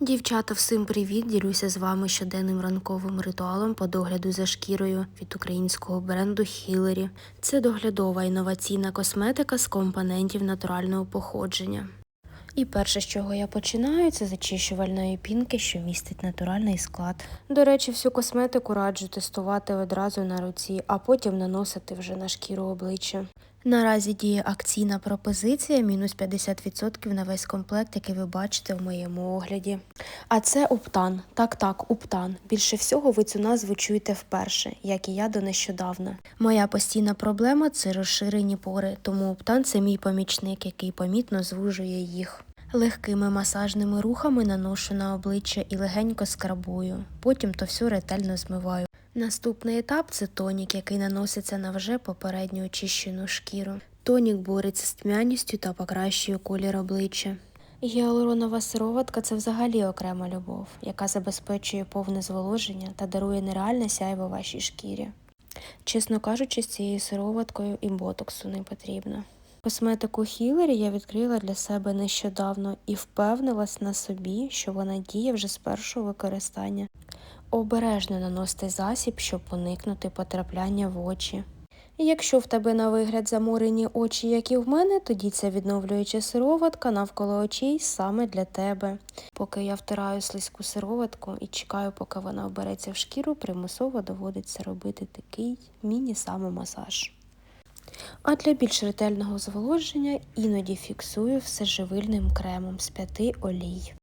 Дівчата, всім привіт! Ділюся з вами щоденним ранковим ритуалом по догляду за шкірою від українського бренду Хілері. Це доглядова інноваційна косметика з компонентів натурального походження. І перше, з чого я починаю, це зачищувальної пінки, що містить натуральний склад. До речі, всю косметику раджу тестувати одразу на руці, а потім наносити вже на шкіру обличчя. Наразі діє акційна пропозиція мінус 50% на весь комплект, який ви бачите в моєму огляді. А це Уптан. Так, так, Уптан. Більше всього ви цю назву чуєте вперше, як і я до нещодавна. Моя постійна проблема це розширені пори, тому Уптан це мій помічник, який помітно звужує їх. Легкими масажними рухами наношу на обличчя і легенько скрабую. Потім то все ретельно змиваю. Наступний етап це тонік, який наноситься на вже попередньо очищену шкіру. Тонік бореться з тьмяністю та покращує колір обличчя. Гіалуронова сироватка це взагалі окрема любов, яка забезпечує повне зволоження та дарує нереальне сяйво вашій шкірі. Чесно кажучи, з цією сироваткою і ботоксу не потрібно. Косметику Хілері я відкрила для себе нещодавно і впевнилась на собі, що вона діє вже з першого використання. Обережно наносити засіб, щоб уникнути потрапляння в очі. Якщо в тебе на вигляд заморені очі, як і в мене, тоді ця відновлююча сироватка навколо очей саме для тебе. Поки я втираю слизьку сироватку і чекаю, поки вона вбереться в шкіру, примусово доводиться робити такий міні-самомасаж. А для більш ретельного зволоження іноді фіксую все живильним кремом з п'яти олій.